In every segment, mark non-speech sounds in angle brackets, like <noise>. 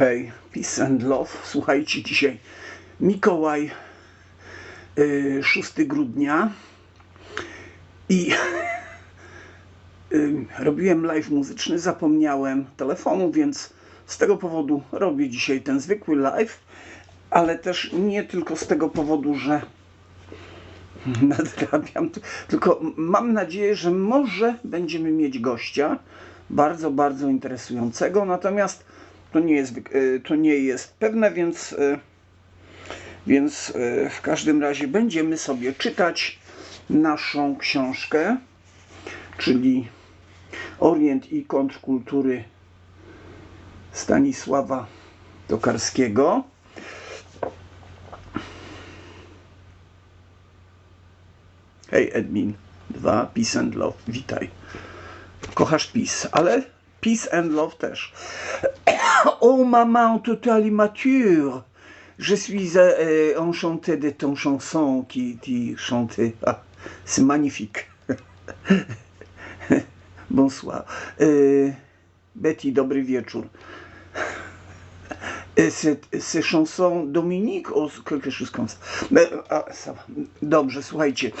Hej, peace and love. Słuchajcie, dzisiaj. Mikołaj, y, 6 grudnia. I <laughs> y, robiłem live muzyczny, zapomniałem telefonu, więc z tego powodu robię dzisiaj ten zwykły live, ale też nie tylko z tego powodu, że <laughs> nadrabiam, tylko mam nadzieję, że może będziemy mieć gościa bardzo, bardzo interesującego, natomiast to nie jest, y, to nie jest pewne, więc, y, więc y, w każdym razie będziemy sobie czytać naszą książkę, czyli Orient i kontrkultury Stanisława Tokarskiego. Hej Edmin 2, Peace and Love, witaj. Kochasz peace, ale peace and love też. <coughs> Oh maman totally mature. Je suis euh, enchanté de ton chanson qui tu chantais. Ah, c'est magnifique. <laughs> Bonsoir. Euh, Betty, dobry wieczór. Et C'est c'est chanson Dominique ou quelque chose comme ça. Mais, a, ça va. Dobrze, słuchajcie.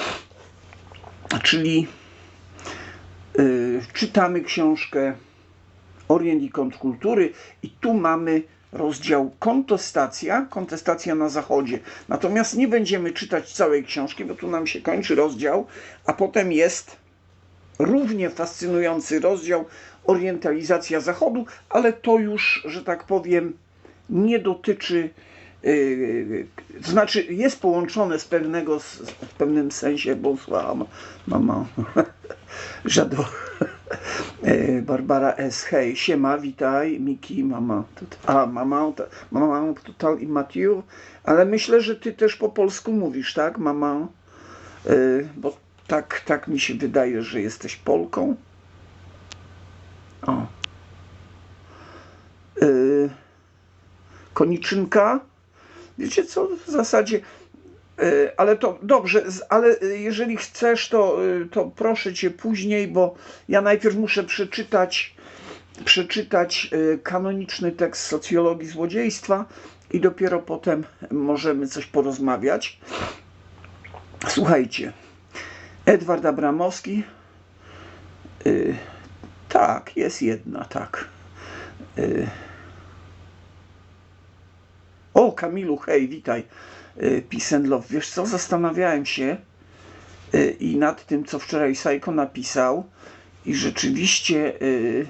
Czyli czytamy książkę Orient i kontrkultury i tu mamy rozdział kontestacja, kontestacja na zachodzie. Natomiast nie będziemy czytać całej książki, bo tu nam się kończy rozdział, a potem jest równie fascynujący rozdział orientalizacja zachodu, ale to już, że tak powiem, nie dotyczy Yy, to znaczy jest połączone z pewnego, s- w pewnym sensie, bo <laughs> żadło, Yy, Barbara S. Hej, siema, witaj, Miki, mama, a mama, mama total immature, ale myślę, że ty też po polsku mówisz, tak, mama, Yy, bo tak, tak mi się wydaje, że jesteś Polką. O. Yy, koniczynka. Wiecie co, w zasadzie, e, ale to dobrze, ale e, jeżeli chcesz, to, e, to proszę cię później, bo ja najpierw muszę przeczytać, przeczytać e, kanoniczny tekst socjologii złodziejstwa i dopiero potem możemy coś porozmawiać. Słuchajcie, Edward Abramowski, e, tak, jest jedna, tak. E, O, Kamilu, hej, witaj. Y, Peace and love. Wiesz co, zastanawiałem się y, i nad tym, co wczoraj Sajko napisał i rzeczywiście y,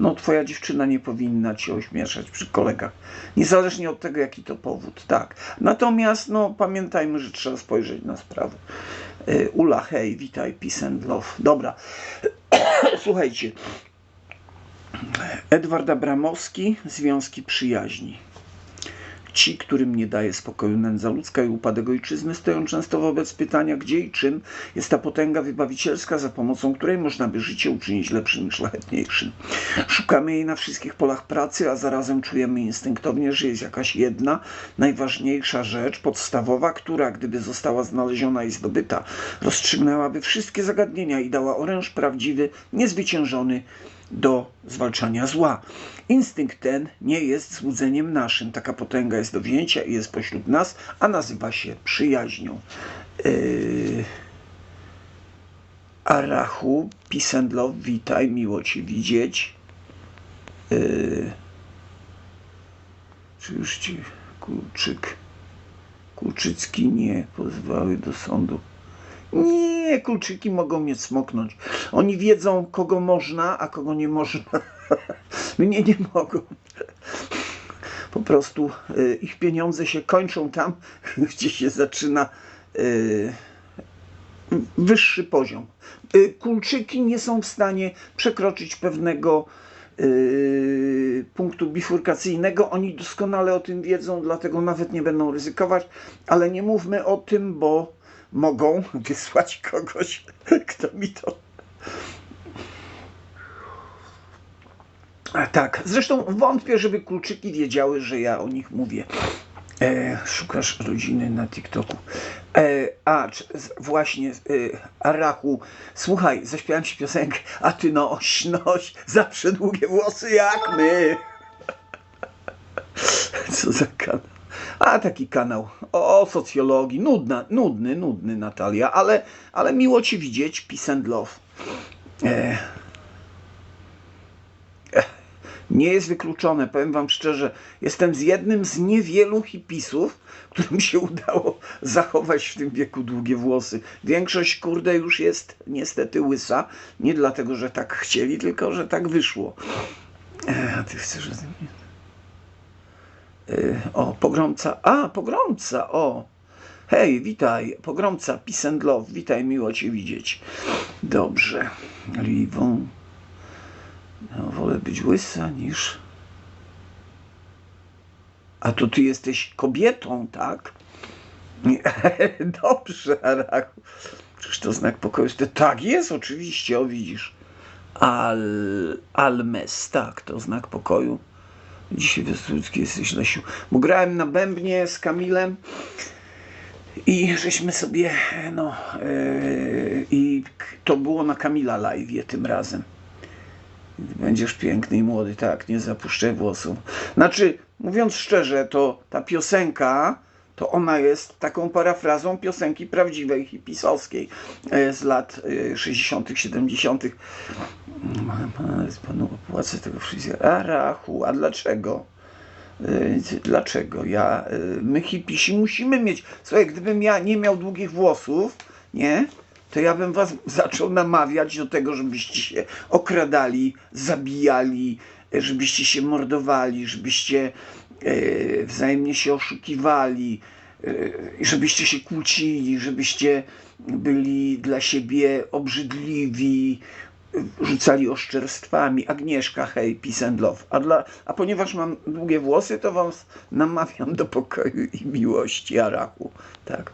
no, twoja dziewczyna nie powinna cię ośmieszać przy kolegach. Niezależnie od tego, jaki to powód, tak. Natomiast, no, pamiętajmy, że trzeba spojrzeć na sprawę. Ula, hej, witaj, peace and love. Dobra, <coughs> słuchajcie. Edward Abramowski, Związki Przyjaźni. Ci, którym nie daje spokoju nędza ludzka i upadek ojczyzny, stoją często wobec pytania, gdzie i czym jest ta potęga wybawicielska, za pomocą której można by życie uczynić lepszym i szlachetniejszym. Szukamy jej na wszystkich polach pracy, a zarazem czujemy instynktownie, że jest jakaś jedna, najważniejsza rzecz, podstawowa, która, gdyby została znaleziona i zdobyta, rozstrzygnęłaby wszystkie zagadnienia i dała oręż prawdziwy, niezwyciężony do zwalczania zła. Instynkt ten nie jest złudzeniem naszym. Taka potęga jest do wzięcia i jest pośród nas, a nazywa się przyjaźnią. Yy... Arachu, love, witaj, miło Cię widzieć. Yy... Czy już Ci Kulczyk, Kulczycki nie pozwały do sądu? Nie, kulczyki mogą mnie smoknąć. Oni wiedzą, kogo można, a kogo nie można. <laughs> Mnie nie mogą. Po prostu y, ich pieniądze się kończą tam, <laughs> gdzie się zaczyna y, wyższy poziom. Y, kulczyki nie są w stanie przekroczyć pewnego punktu bifurkacyjnego. Oni doskonale o tym wiedzą, dlatego nawet nie będą ryzykować, ale nie mówmy o tym, bo mogą wysłać kogoś, <laughs> kto mi to. Tak, zresztą wątpię, żeby kulczyki wiedziały, że ja o nich mówię. E, szukasz rodziny na TikToku. E, a, właśnie, e, Arachu, słuchaj, zaśpiewałem ci piosenkę, a ty noś, noś, zawsze długie włosy jak my. <laughs> Co za kanał? A taki kanał o, o socjologii. Nudna, nudny, nudny Natalia, ale, ale miło Cię widzieć. Peace and love. E, e, nie jest wykluczone, powiem Wam szczerze, jestem z jednym z niewielu hipisów, którym się udało zachować w tym wieku długie włosy. Większość, kurde, już jest niestety łysa. Nie dlatego, że tak chcieli, tylko że tak wyszło. E, Ty chcesz... że- Y, O, pogromca. A, pogromca, o. Hej, witaj, pogromca, peace and love, witaj, miło Cię widzieć. Dobrze, Livą. No, wolę być łysa niż... A to Ty jesteś kobietą, tak? <laughs> Dobrze, Araku. Czyż to znak pokoju? Tak, jest oczywiście, o widzisz. Al, Almes, tak, to znak pokoju. Dzisiaj Westrucki jesteś Lesiu. Bo grałem na bębnie z Kamilem i żeśmy sobie, no, yy, i to było na Kamila live tym razem. Będziesz piękny i młody, tak, nie zapuszczaj włosów. Znaczy, mówiąc szczerze, to ta piosenka, to ona jest taką parafrazą piosenki prawdziwej hipisowskiej e, z lat e, 60., 70. Z panu opłacę tego fryzjera. Rachu, a dlaczego? Y, Dlaczego? Ja, my hipisi musimy mieć. Słuchaj, gdybym ja nie miał długich włosów, nie? To ja bym was zaczął namawiać do tego, żebyście się okradali, zabijali, żebyście się mordowali, żebyście wzajemnie się oszukiwali, y, żebyście się kłócili, żebyście byli dla siebie obrzydliwi, rzucali oszczerstwami. Agnieszka, hej, peace and love. A, dla, a ponieważ mam długie włosy, to wam namawiam do pokoju i miłości, Araku. Tak.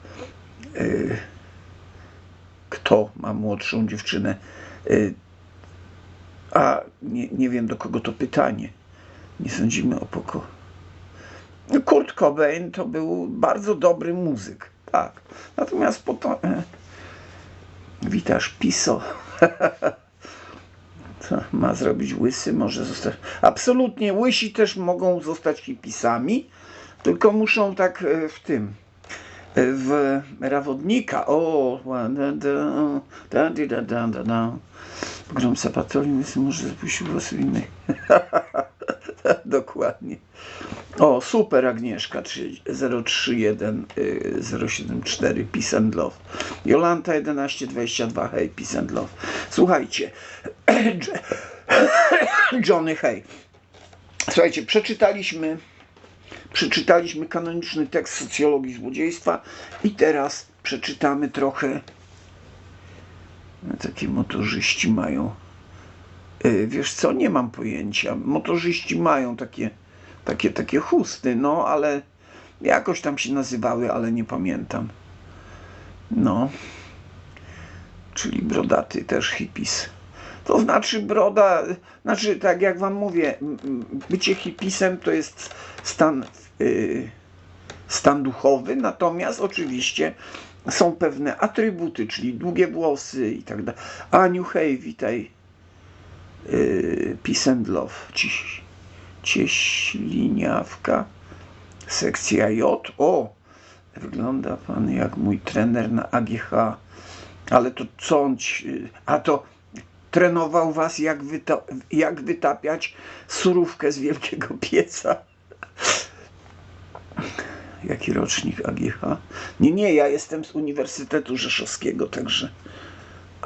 Y, kto ma młodszą dziewczynę? A nie, nie wiem, do kogo to pytanie. Nie sądzimy o pokoju. Kurt Cobain to był bardzo dobry muzyk. Tak. Natomiast potem... Witasz, piso. <laughs> Co ma zrobić łysy? Może zostać. Absolutnie, łysi też mogą zostać hipisami, tylko muszą tak e, w tym. e, W rawodnika. O, da, da, da, może zapuścił włosy <laughs> innej. <laughs> Dokładnie. O, super Agnieszka 3- 031 y, 074 Peace and Love. Jolanta 1122 hej, Peace and Love. Słuchajcie, <clears throat> <clears throat> Johnny hej. Słuchajcie, przeczytaliśmy przeczytaliśmy kanoniczny tekst socjologii złodziejstwa i teraz przeczytamy trochę no, takie motorzyści mają Y, Wiesz co, nie mam pojęcia. Motorzyści mają takie, takie, takie chusty, no ale jakoś tam się nazywały, ale nie pamiętam. No. Czyli brodaty też hippies. To znaczy broda, znaczy tak jak wam mówię, bycie hippisem to jest stan, y, stan duchowy, natomiast oczywiście są pewne atrybuty, czyli długie włosy i tak dalej. Aniu, hej, witaj Peace and Love, Ciś, Cieśliniawka, sekcja J. O, wygląda pan jak mój trener na AGH. Ale to co on ci, a to trenował was jak, wyta, jak wytapiać surówkę z wielkiego pieca. Jaki rocznik AGH? Nie, nie, ja jestem z Uniwersytetu Rzeszowskiego, także...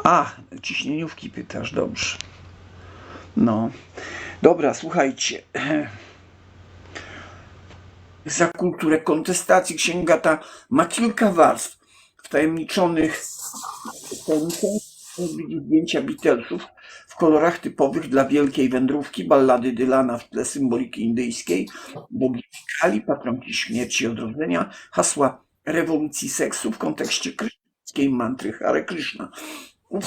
A, ciśnieniówki pytasz, dobrze. No, dobra, słuchajcie. <clears throat> Za kulturę kontestacji księga ta ma kilka warstw wtajemniczonych wtajemniczonych zdjęcia Beatlesów w kolorach typowych dla wielkiej wędrówki, ballady Dylana w tle symboliki indyjskiej, bogini Kali, patronki śmierci i odrodzenia, hasła rewolucji seksu w kontekście krysztańskiej mantry Hare Krishna. Ów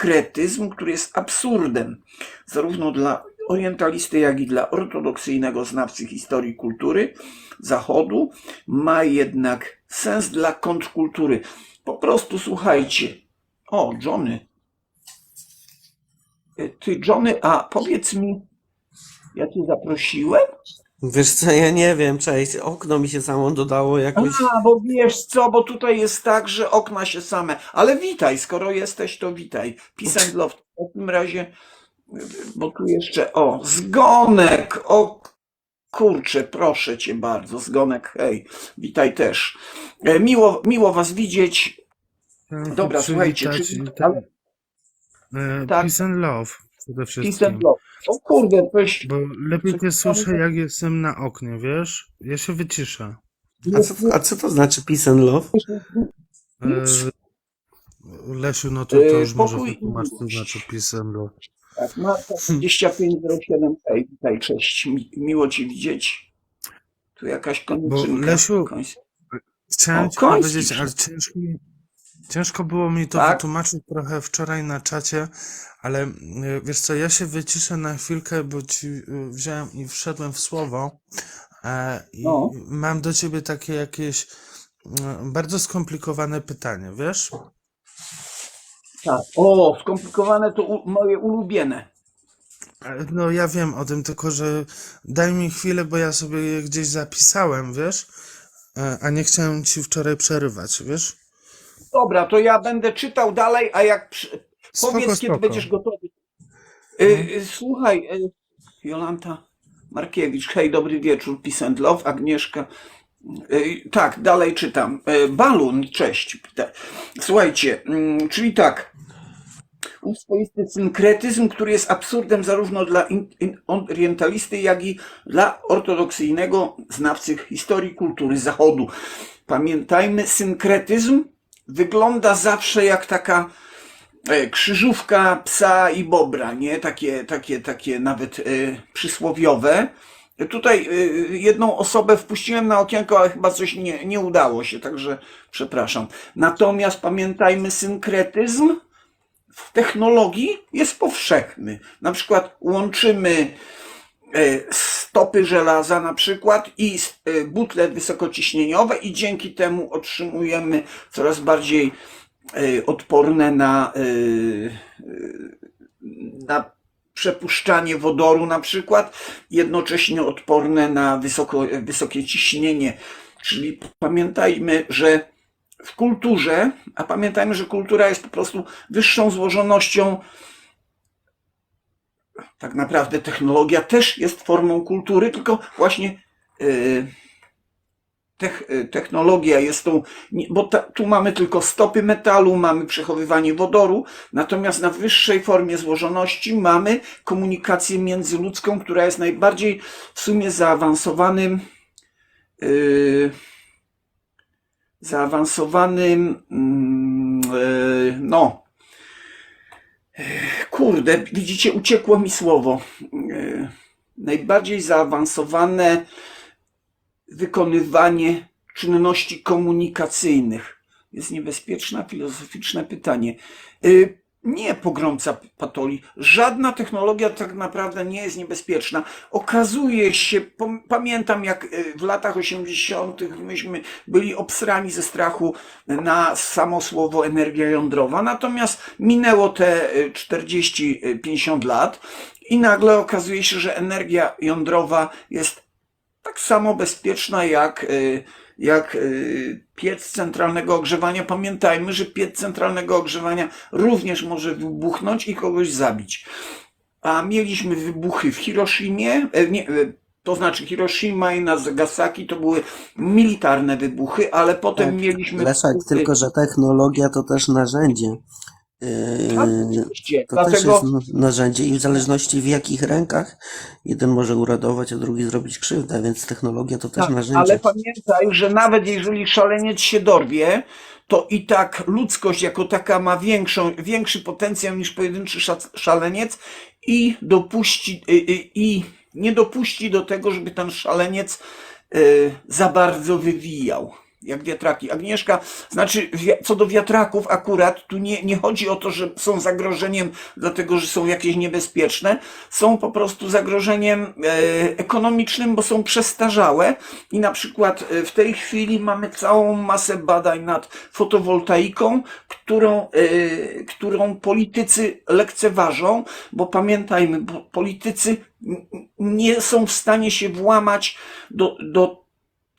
kretyzm, który jest absurdem zarówno dla orientalisty, jak i dla ortodoksyjnego znawcy historii kultury Zachodu, ma jednak sens dla kontrkultury. Po prostu słuchajcie. O, Johnny. E, Ty, Johnny, a powiedz mi, ja cię zaprosiłem? Wiesz co, ja nie wiem, cześć, okno mi się samo dodało jakoś. A, bo wiesz co, bo tutaj jest tak, że okna się same. Ale witaj, skoro jesteś, to witaj. Peace and love. W takim razie, bo tu jeszcze, o, zgonek, o kurczę, proszę cię bardzo, zgonek, hej, witaj też. E, Miło, miło was widzieć. Chciałem Dobra, słuchajcie, przywitać czy- tak, e, Tak. Peace and love przede Peace wszystkim. and love. O kurde, weź. Bo lepiej cię słyszę, jak jestem na oknie, wiesz? Ja się wyciszę. A co, a co to znaczy peace and love? E, Lesiu, no to, to E, już może pokój i wytłumacz, co miłość. znaczy peace and love. Tak, Marta 2507, hej, witaj, cześć, Mi, miło cię widzieć. Tu jakaś koniczynka. Lesiu, Końc- Chciałem O, ci koński powiedzieć, ale ciężko, mi- ciężko było mi to Tak? wytłumaczyć trochę wczoraj na czacie, ale y, wiesz co, ja się wyciszę na chwilkę, bo ci y, wziąłem i wszedłem w słowo e, i No. mam do ciebie takie jakieś bardzo skomplikowane pytanie, wiesz? Tak. O, skomplikowane to u, moje ulubione. E, No ja wiem o tym, tylko że daj mi chwilę, bo ja sobie je gdzieś zapisałem, wiesz? E, A nie chciałem ci wczoraj przerywać, wiesz? Dobra, to ja będę czytał dalej, a jak przy... Spoko, powiedz, kiedy spoko. No. będziesz gotowy. Y, y, słuchaj, y, Jolanta Markiewicz, hej, dobry wieczór, Peace and Love, Agnieszka. Tak, dalej czytam. Balun, cześć. Słuchajcie, mm, czyli tak. Ów swoisty synkretyzm, który jest absurdem zarówno dla orientalisty, jak i dla ortodoksyjnego znawcy historii kultury Zachodu. Pamiętajmy, synkretyzm wygląda zawsze jak taka e, krzyżówka psa i bobra, nie? Takie, takie, takie nawet e, przysłowiowe. Tutaj e, jedną osobę wpuściłem na okienko, ale chyba coś nie, nie udało się, także przepraszam. Natomiast pamiętajmy, synkretyzm w technologii jest powszechny. Na przykład łączymy stopy żelaza na przykład i e, butle wysokociśnieniowe i dzięki temu otrzymujemy coraz bardziej e, odporne na, e, e, na przepuszczanie wodoru na przykład, jednocześnie odporne na wysoko, wysokie ciśnienie. Czyli pamiętajmy, że w kulturze, a pamiętajmy, że kultura jest po prostu wyższą złożonością tak naprawdę technologia też jest formą kultury, tylko właśnie tech, yy, technologia jest tą, bo ta, tu mamy tylko stopy metalu, mamy przechowywanie wodoru, natomiast na wyższej formie złożoności mamy komunikację międzyludzką, która jest najbardziej w sumie zaawansowanym yy, zaawansowanym yy, no Kurde, widzicie, uciekło mi słowo. Yy, Najbardziej zaawansowane wykonywanie czynności komunikacyjnych. Jest niebezpieczne, filozoficzne pytanie. Nie, pogromca Patoli. Żadna technologia tak naprawdę nie jest niebezpieczna. Okazuje się, pamiętam jak yy, w latach 80. myśmy byli obsrani ze strachu na samo słowo energia jądrowa, natomiast minęło te y, 40-50 lat i nagle okazuje się, że energia jądrowa jest tak samo bezpieczna jak, jak y, piec centralnego ogrzewania. Pamiętajmy, że piec centralnego ogrzewania również może wybuchnąć i kogoś zabić. A mieliśmy wybuchy w Hiroshimie, e, nie, e, to znaczy Hiroshima i Nagasaki to były militarne wybuchy, ale potem Tak, mieliśmy Leszek, wybuchy- tylko że technologia to też narzędzie. Tak, oczywiście. to też Dlatego jest n- narzędzie i w zależności w jakich rękach jeden może uradować, a drugi zrobić krzywdę, więc technologia to też tak, narzędzie. ale pamiętaj, że nawet jeżeli szaleniec się dorwie, to i tak ludzkość jako taka ma większą, większy potencjał niż pojedynczy szaleniec i dopuści, i, i, i nie dopuści do tego, żeby ten szaleniec y, za bardzo wywijał. Jak wiatraki. Agnieszka, znaczy co do wiatraków akurat, tu nie, nie chodzi o to, że są zagrożeniem dlatego, że są jakieś niebezpieczne, są po prostu zagrożeniem e, ekonomicznym, bo są przestarzałe i na przykład e, w tej chwili mamy całą masę badań nad fotowoltaiką, którą, e, którą politycy lekceważą, bo pamiętajmy, bo politycy nie są w stanie się włamać do, do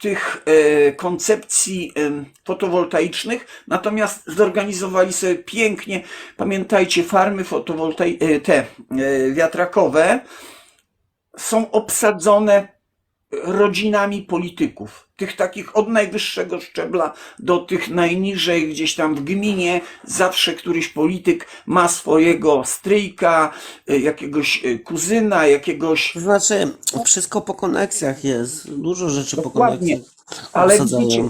tych e, koncepcji e, fotowoltaicznych, natomiast zorganizowali sobie pięknie, pamiętajcie, farmy fotowoltai- e, te e, wiatrakowe są obsadzone rodzinami polityków. Tych takich od najwyższego szczebla do tych najniżej, gdzieś tam w gminie, zawsze któryś polityk ma swojego stryjka, e, jakiegoś e, kuzyna, jakiegoś znaczy, wszystko po koneksjach jest. Dużo rzeczy po Dokładnie. koneksjach. Ale widzicie,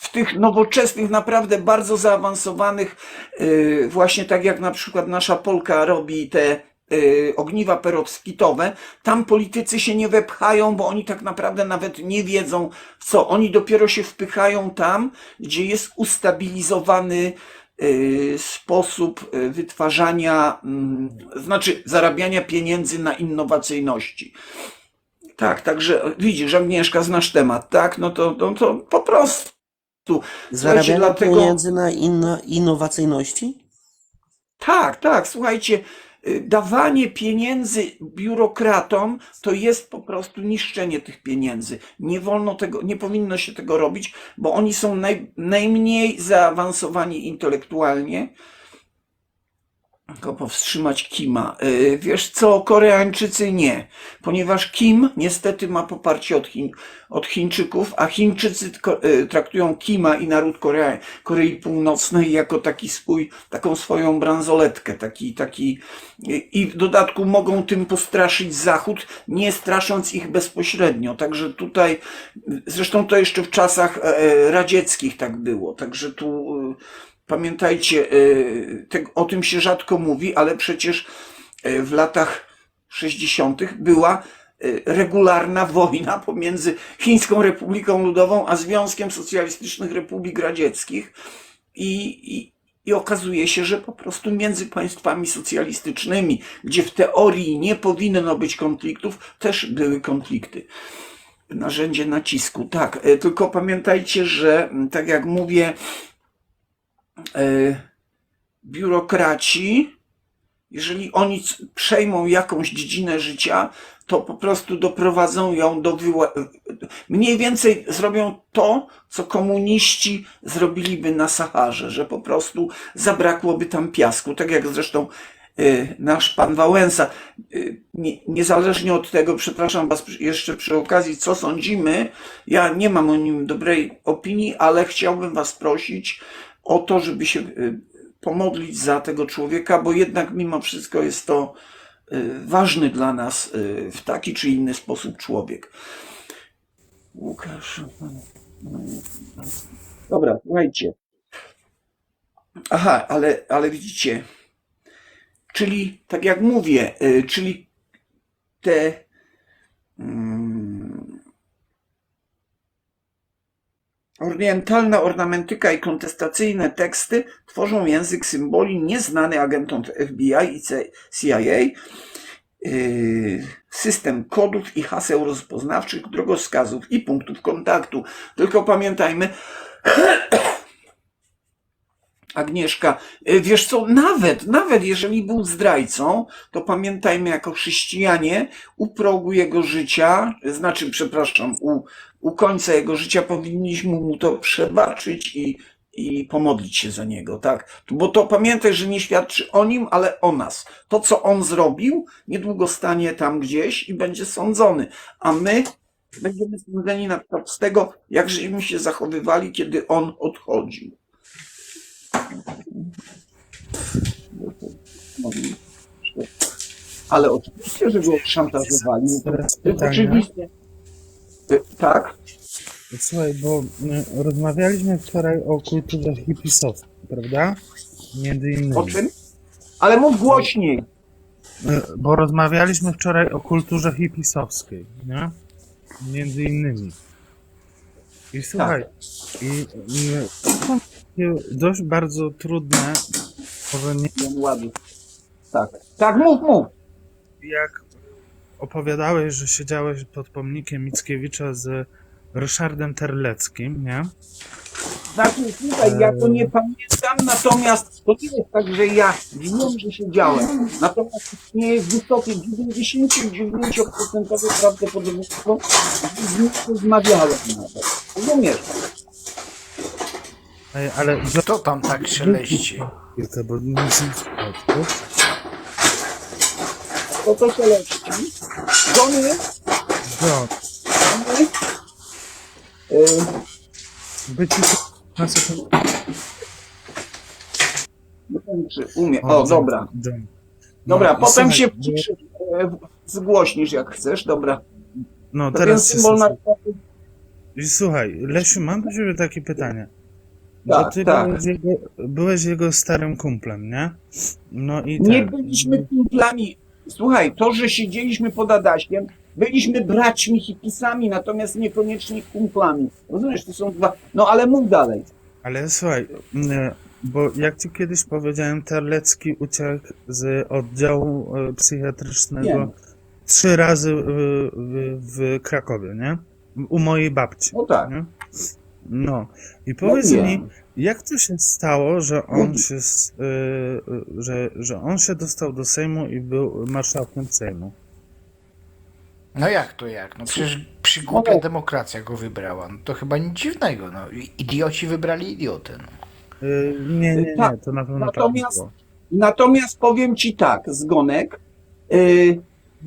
w tych nowoczesnych, naprawdę bardzo zaawansowanych, yy, właśnie tak jak na przykład nasza Polka robi te yy, ogniwa perowskitowe, tam politycy się nie wepchają, bo oni tak naprawdę nawet nie wiedzą co. Oni dopiero się wpychają tam, gdzie jest ustabilizowany yy, sposób yy, wytwarzania, mm, znaczy zarabiania pieniędzy na innowacyjności. Tak, także widzisz, Agnieszka, znasz temat, tak? No to, no to po prostu. Zarabianie dlatego, pieniędzy na inno, innowacyjności? tak, tak, słuchajcie, y, dawanie pieniędzy biurokratom to jest po prostu niszczenie tych pieniędzy. Nie wolno tego, nie powinno się tego robić, bo oni są naj, najmniej zaawansowani intelektualnie. Tylko powstrzymać Kima. Y, Wiesz co, Koreańczycy nie, ponieważ Kim niestety ma poparcie od, Chin, od Chińczyków, a Chińczycy y, traktują Kima i naród Korea, Korei Północnej jako taki swój, taką swoją bransoletkę, taki, taki y, i w dodatku mogą tym postraszyć Zachód, nie strasząc ich bezpośrednio. Także tutaj, zresztą to jeszcze w czasach e, radzieckich tak było, także tu Pamiętajcie, y, te, o tym się rzadko mówi, ale przecież y, w latach 60. była y, regularna wojna pomiędzy Chińską Republiką Ludową a Związkiem Socjalistycznych Republik Radzieckich i, i, i okazuje się, że po prostu między państwami socjalistycznymi, gdzie w teorii nie powinno być konfliktów, też były konflikty. Narzędzie nacisku, tak. Tylko pamiętajcie, że tak jak mówię, e, biurokraci, jeżeli oni przejmą jakąś dziedzinę życia, to po prostu doprowadzą ją do wyła... Mniej więcej zrobią to, co komuniści zrobiliby na Saharze, że po prostu zabrakłoby tam piasku. Tak jak zresztą e, nasz pan Wałęsa. E, Nie, niezależnie od tego, przepraszam was jeszcze przy okazji, co sądzimy, ja nie mam o nim dobrej opinii, ale chciałbym was prosić o to, żeby się y, pomodlić za tego człowieka, bo jednak mimo wszystko jest to y, ważny dla nas y, w taki czy inny sposób człowiek. Łukasz. Dobra, słuchajcie. Aha, ale, ale widzicie, czyli tak jak mówię, czyli te mm, Orientalna ornamentyka i kontestacyjne teksty tworzą język symboli nieznany agentom FBI i CIA, yy, system kodów i haseł rozpoznawczych, drogowskazów i punktów kontaktu. Tylko pamiętajmy, Agnieszka, yy, wiesz co, nawet, nawet jeżeli był zdrajcą, to pamiętajmy jako chrześcijanie u progu jego życia, znaczy, przepraszam, u, u końca jego życia powinniśmy mu to przebaczyć i, i pomodlić się za niego, tak? Bo to pamiętaj, że nie świadczy o nim, ale o nas. To, co on zrobił, niedługo stanie tam gdzieś i będzie sądzony, a my będziemy sądzeni na przykład z tego, jak żeśmy się zachowywali, kiedy on odchodził. Ale oczywiście, że go szantażowali. Oczywiste. Y, Tak? Słuchaj, bo rozmawialiśmy wczoraj o kulturze hipisowskiej, prawda? Między innymi. O czym? Ale mów głośniej. Y, Bo rozmawialiśmy wczoraj o kulturze hipisowskiej, nie? Między innymi. I słuchaj, i, i są takie dość bardzo trudne, może nie Ten ładny. Tak. Tak, mów, mów. jak opowiadałeś, że siedziałeś pod pomnikiem Mickiewicza z Ryszardem Terleckim, nie? Znaczy, słuchaj, ja to nie pamiętam, natomiast to nie jest tak, że ja wiem, że siedziałem. Natomiast istnieje wysokie 99% prawdopodobieństwo, że z nim rozmawiałem nawet. Rozumiesz? Ej, ale Kto tam tak szeleści? chwilkę, bo nie? To co się leci? Żony? No, Żony? Yy, by ci na sekundę. umie. O, dobra. Dobra, No, potem się ciszy, e, zgłośnisz jak chcesz, dobra. No, To teraz symbol na... Słuchaj, Lesiu, mam do ciebie takie pytanie. Tak, ty tak. byłeś, jego, byłeś jego starym kumplem, nie? No i Nie tak. byliśmy kumplami. Słuchaj, to, że siedzieliśmy pod Adaśkiem, byliśmy braćmi hipisami, natomiast niekoniecznie kumplami. Rozumiesz, to są dwa... No ale mów dalej. Ale słuchaj, nie, bo jak ci kiedyś powiedziałem, Terlecki uciekł z oddziału e, psychiatrycznego Nie. trzy razy w, w, w Krakowie, nie? U mojej babci. No tak. Nie? No. I powiedz wiem. mi, jak to się stało, że on się, y, y, że, że on się dostał do Sejmu i był marszałkiem Sejmu? No jak to jak? No przecież przygłupia demokracja go wybrała. No to chyba nic dziwnego. No. Idioci wybrali idiotę. No. Y, nie, nie, nie, Tak, to na pewno natomiast- tak było. Natomiast powiem ci tak, Zgonek, yy,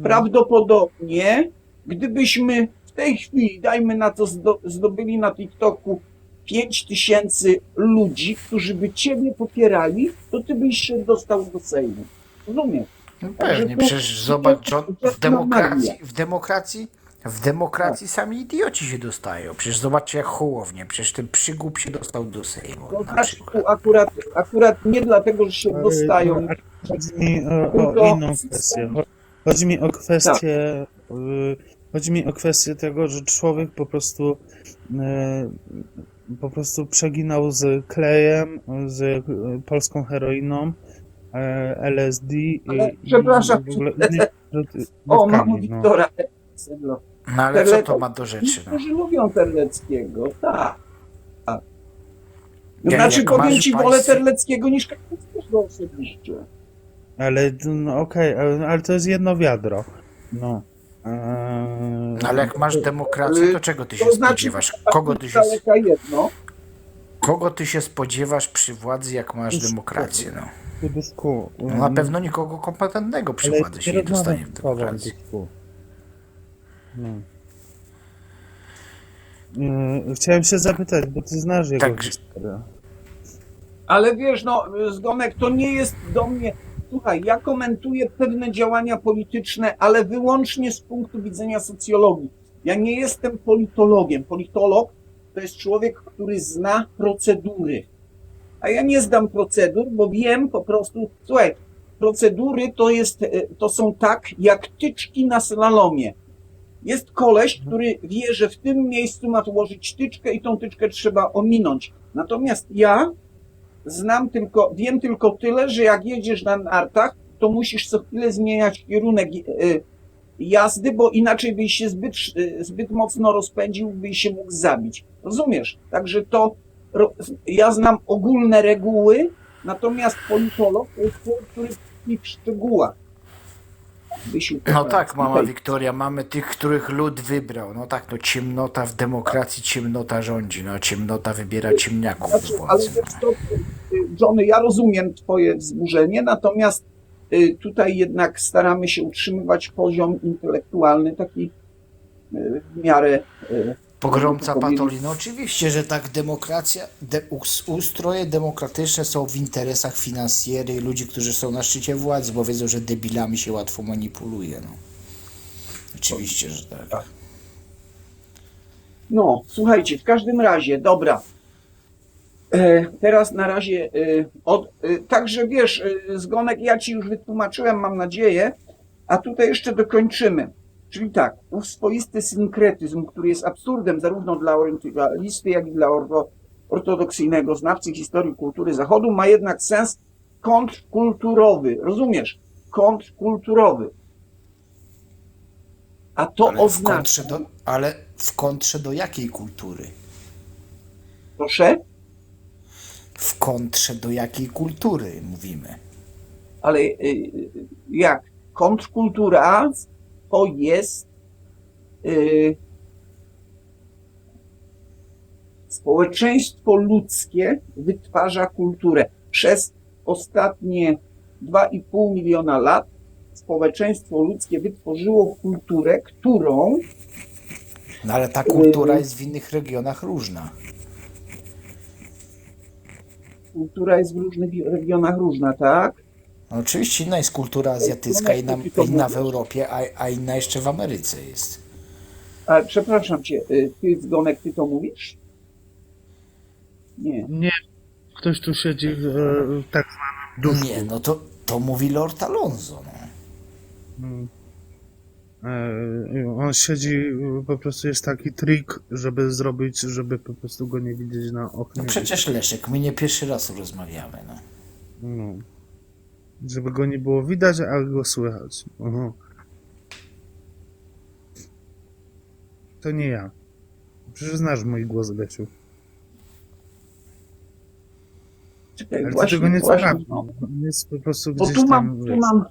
prawdopodobnie gdybyśmy w tej chwili, dajmy na to, zdo, zdobyli na TikToku 5 tysięcy ludzi, którzy by ciebie popierali, to ty byś się dostał do Sejmu. Rozumiesz? No pewnie, to- przecież zobacz, John, w demokracji, w demokracji, w demokracji sami idioci się dostają. Przecież zobaczcie jak Hołownie, przecież ten przygłup się dostał do Sejmu To na przykład. akurat, akurat nie dlatego, że się dostają. ale Chodzi mi o, o inną kwestię. Cho- Chodzi mi o kwestię. y, Chodzi mi o kwestię tego, że człowiek po prostu y, po prostu przeginał z klejem, z y, polską heroiną, e, LSD i, Ale i przepraszam, w ogóle innymi <laughs> O, dawkami, mamo no. Wiktora. Sedlo. No ale co to ma do rzeczy? No. Niektórzy lubią Terleckiego, tak. tak. No, Ja- znaczy, powiem ci, wolę Terleckiego niż Kaczyńskiego osobiście. Ale no, okej, ale, ale to jest jedno wiadro. No. Eee, No, ale jak masz demokrację, to czego ty się To znaczy, spodziewasz? Kogo ty się, jedno. kogo ty się spodziewasz przy władzy, jak masz demokrację? No. Dysku, No na pewno nikogo kompetentnego przy władzy się nie dostanie w demokracji. No. Yy, Chciałem się zapytać, bo ty znasz jego Tak. historię. Ale wiesz, no, Zgonek, to nie jest do mnie. Słuchaj, ja komentuję pewne działania polityczne, ale wyłącznie z punktu widzenia socjologii. Ja nie jestem politologiem. Politolog to jest człowiek, który zna procedury. A ja nie znam procedur, bo wiem po prostu, słuchaj, procedury to, jest, e, to są tak jak tyczki na slalomie. Jest koleś, który wie, że w tym miejscu ma włożyć tyczkę i tą tyczkę trzeba ominąć. Natomiast ja znam tylko, wiem tylko tyle, że jak jedziesz na nartach, to musisz co chwilę zmieniać kierunek y, jazdy, bo inaczej byś się zbyt, y, zbyt mocno rozpędził, byś się mógł zabić. Rozumiesz? Także to, ja znam ogólne reguły, natomiast politolog to jest człowiek, który w szczegółach. No tak, mama Wiktoria, mamy tych, których lud wybrał. No tak, no ciemnota w demokracji, ciemnota rządzi. No ciemnota wybiera ciemniaków Znaczy, ale co, y, Johnny, ja rozumiem twoje wzburzenie, natomiast y, tutaj jednak staramy się utrzymywać poziom intelektualny taki y, w miarę y, Pogromca. No oczywiście, że tak demokracja, de, us- ustroje demokratyczne są w interesach finansjery i ludzi, którzy są na szczycie władzy, bo wiedzą, że debilami się łatwo manipuluje. No. Oczywiście, że tak. No, słuchajcie, w każdym razie, dobra. E, teraz na razie, e, od, e, także wiesz, e, zgonek ja ci już wytłumaczyłem, mam nadzieję, a tutaj jeszcze dokończymy. Czyli tak, ów swoisty synkretyzm, który jest absurdem zarówno dla orientalisty, jak i dla orto, ortodoksyjnego znawcy historii kultury Zachodu, ma jednak sens kontrkulturowy. Rozumiesz? Kontrkulturowy. A to Ale w, oznacza, kontrze do, ale w kontrze do jakiej kultury? proszę, W kontrze do jakiej kultury mówimy? ale y, y, jak kontrkultura to jest y, społeczeństwo ludzkie wytwarza kulturę. Przez ostatnie 2,5 miliona lat społeczeństwo ludzkie wytworzyło kulturę, którą No ale ta kultura jest w innych regionach różna. kultura jest w różnych regionach różna, tak? No oczywiście inna jest kultura azjatycka, inna, inna w Europie, a, a inna jeszcze w Ameryce jest. Ale przepraszam cię, y, ty zgonek, ty to mówisz? Nie. Nie, ktoś tu siedzi e, tak zwanym duszku. Nie, no to, to mówi Lord Alonso. No. Mm. E, On siedzi, po prostu jest taki trik, żeby zrobić, żeby po prostu go nie widzieć na oknie. no przecież Leszek, my nie pierwszy raz rozmawiamy. No. No. Żeby go nie było widać, a go słychać. Aha. To nie ja. Przecież znasz mój głos, Gasiu. Czekaj, Ale ty właśnie, tego nie właśnie, słuchasz. no. On jest po prostu Bo gdzieś tu tam mam, tu wiesz, mam,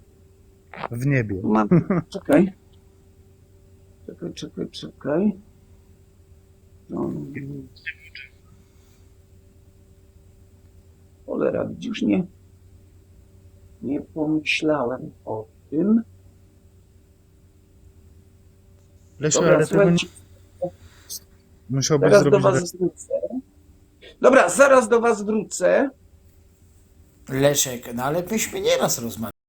w niebie. tu mam, <laughs> czekaj. Czekaj, czekaj, czekaj. No. Cholera, widzisz, nie, nie pomyślałem o tym. Lesiu, Dobra, ale tego nie musiałbyś zaraz do zrobić. was wrócę. Dobra, zaraz do was wrócę. Leszek, no ale myśmy nieraz rozmawiali.